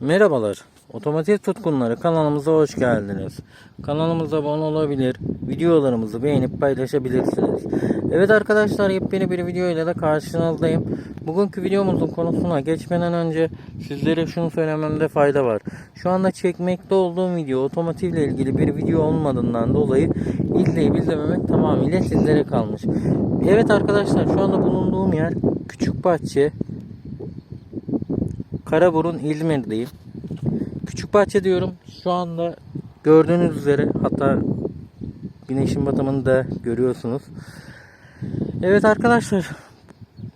Merhabalar. Otomotiv tutkunları kanalımıza hoş geldiniz. Kanalımıza abone olabilir, videolarımızı beğenip paylaşabilirsiniz. Evet arkadaşlar yepyeni bir video ile de karşınızdayım. Bugünkü videomuzun konusuna geçmeden önce sizlere şunu söylememde fayda var. Şu anda çekmekte olduğum video otomotivle ilgili bir video olmadığından dolayı izleyip izlememek tamamıyla sizlere kalmış. Evet arkadaşlar şu anda bulunduğum yer Küçükbahçe Karaburun İzmir'deyim. Küçükbahçe diyorum. Şu anda gördüğünüz üzere hatta güneşin batımını da görüyorsunuz. Evet arkadaşlar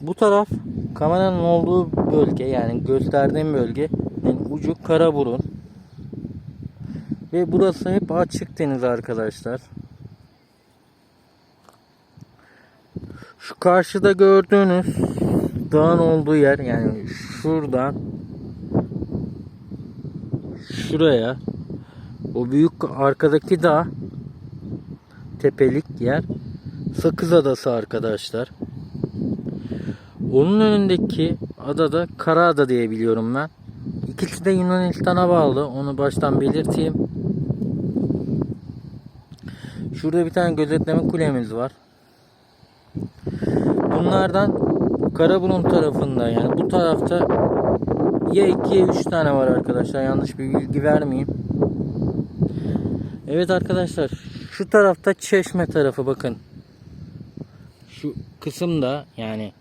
bu taraf kameranın olduğu bölge yani gösterdiğim bölge yani ucu Karaburun. Ve burası hep açık deniz arkadaşlar. Şu karşıda gördüğünüz dağın olduğu yer yani şuradan şuraya o büyük arkadaki dağ tepelik yer Sakız Adası arkadaşlar. Onun önündeki adada Karaada diye biliyorum ben. İkisi de Yunanistan'a bağlı. Onu baştan belirteyim. Şurada bir tane gözetleme kulemiz var. Bunlardan Karaburun tarafında yani bu tarafta ya 2 ya 3 tane var arkadaşlar. Yanlış bir bilgi vermeyeyim. Evet arkadaşlar şu tarafta çeşme tarafı bakın. Şu kısımda yani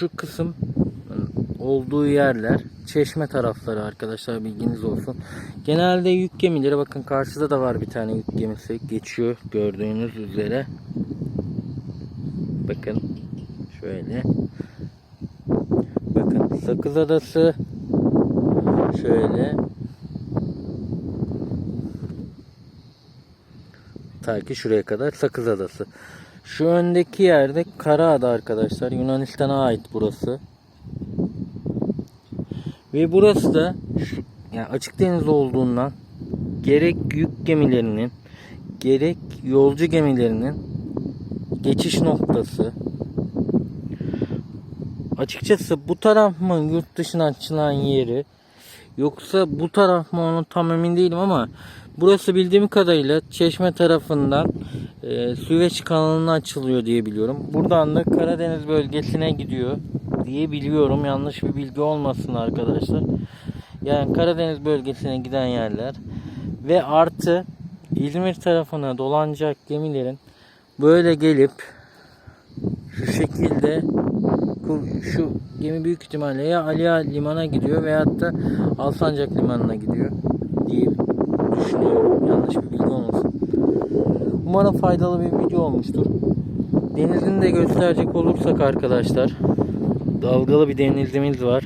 şu kısım olduğu yerler çeşme tarafları arkadaşlar bilginiz olsun. Genelde yük gemileri bakın karşıda da var bir tane yük gemisi geçiyor gördüğünüz üzere. Bakın şöyle. Sakız Adası şöyle ta ki şuraya kadar Sakız Adası. Şu öndeki yerde Karaada arkadaşlar. Yunanistan'a ait burası. Ve burası da yani açık deniz olduğundan gerek yük gemilerinin gerek yolcu gemilerinin geçiş noktası. Açıkçası bu taraf mı yurt dışına açılan yeri yoksa bu taraf mı onu tam emin değilim ama burası bildiğim kadarıyla Çeşme tarafından e, Süveyş kanalına açılıyor diye biliyorum. Buradan da Karadeniz bölgesine gidiyor diye biliyorum. Yanlış bir bilgi olmasın arkadaşlar. Yani Karadeniz bölgesine giden yerler ve artı İzmir tarafına dolanacak gemilerin böyle gelip şu şekilde şu gemi büyük ihtimalle ya Aliya limana gidiyor veyahut da Alsancak limanına gidiyor diye düşünüyorum. Yanlış bir bilgi olmasın. Umarım faydalı bir video olmuştur. Denizini de gösterecek olursak arkadaşlar dalgalı bir denizimiz var.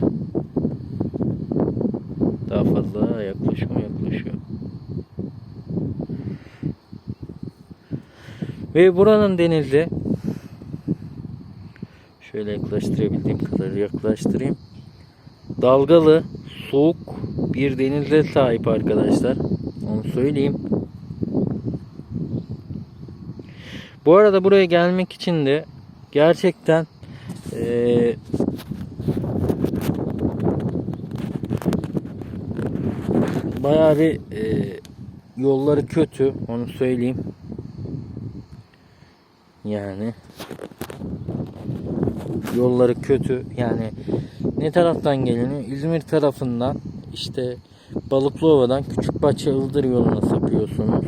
Daha fazla yaklaşıyor yaklaşıyor. Ve buranın denizi şöyle yaklaştırabildiğim kadar yaklaştırayım. Dalgalı, soğuk bir denize sahip arkadaşlar. Onu söyleyeyim. Bu arada buraya gelmek için de gerçekten eee bayağı bir eee, yolları kötü onu söyleyeyim. Yani yolları kötü. Yani ne taraftan geliniyor? İzmir tarafından işte Balıklıova'dan Küçükbahçe Ildır yoluna sapıyorsunuz.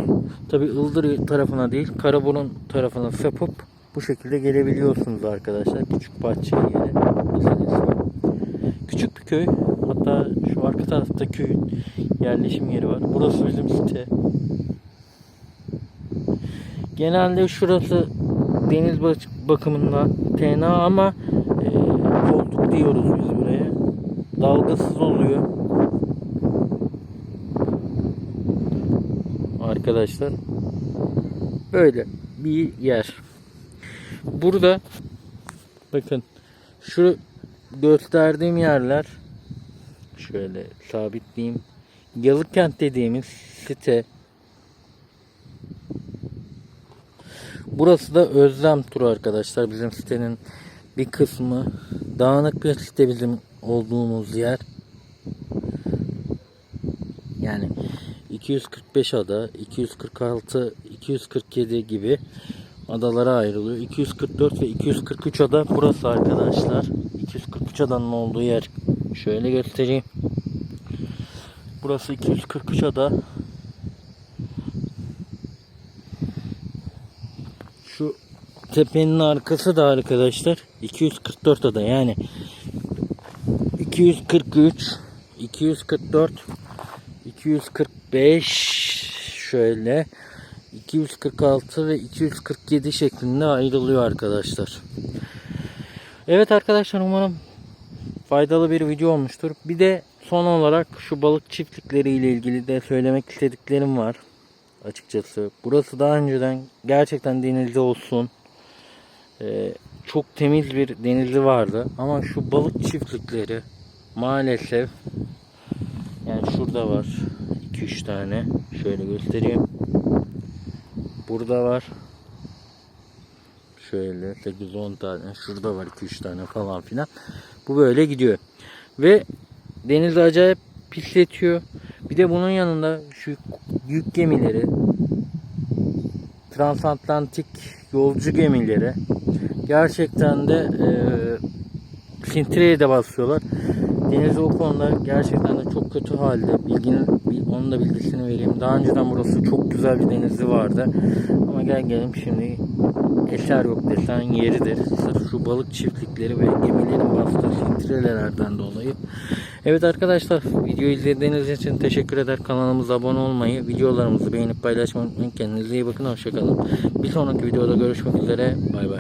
Tabi Ildır tarafına değil Karaburun tarafına sapıp bu şekilde gelebiliyorsunuz arkadaşlar. Küçükbahçe yeri. Küçük bir köy. Hatta şu arka tarafta köyün yerleşim yeri var. Burası bizim site. Genelde şurası deniz bak- bakımından fena ama e, koltuk diyoruz biz buraya. Dalgasız oluyor. Arkadaşlar böyle bir yer. Burada bakın şu gösterdiğim yerler şöyle sabitleyeyim. Yalıkent dediğimiz site Burası da Özlem turu arkadaşlar. Bizim sitenin bir kısmı. Dağınık bir site bizim olduğumuz yer. Yani 245 ada, 246, 247 gibi adalara ayrılıyor. 244 ve 243 ada burası arkadaşlar. 243 adanın olduğu yer. Şöyle göstereyim. Burası 243 ada. Şu tepenin arkası da arkadaşlar 244 ada yani 243 244 245 şöyle 246 ve 247 şeklinde ayrılıyor arkadaşlar. Evet arkadaşlar umarım faydalı bir video olmuştur. Bir de son olarak şu balık çiftlikleri ile ilgili de söylemek istediklerim var. Açıkçası. Burası daha önceden gerçekten denizli olsun. Ee, çok temiz bir denizi vardı. Ama şu balık çiftlikleri maalesef yani şurada var 2-3 tane. Şöyle göstereyim. Burada var. Şöyle 8-10 tane. Şurada var 2-3 tane falan filan. Bu böyle gidiyor. Ve denizi acayip pisletiyor. Bir de bunun yanında şu yük gemileri transatlantik yolcu gemileri gerçekten de e, sintireye de basıyorlar. Deniz o konuda gerçekten de çok kötü halde. Bilginin, bil- onun da bilgisini vereyim. Daha önceden burası çok güzel bir denizi vardı. Ama gel gelelim şimdi eser yok desen yeridir. Sırf şu balık çiftlikleri ve gemilerin bastığı sintrelerden dolayı. Evet arkadaşlar videoyu izlediğiniz için teşekkür eder. Kanalımıza abone olmayı, videolarımızı beğenip paylaşmayı unutmayın. Kendinize iyi bakın. Hoşçakalın. Bir sonraki videoda görüşmek üzere. Bay bay.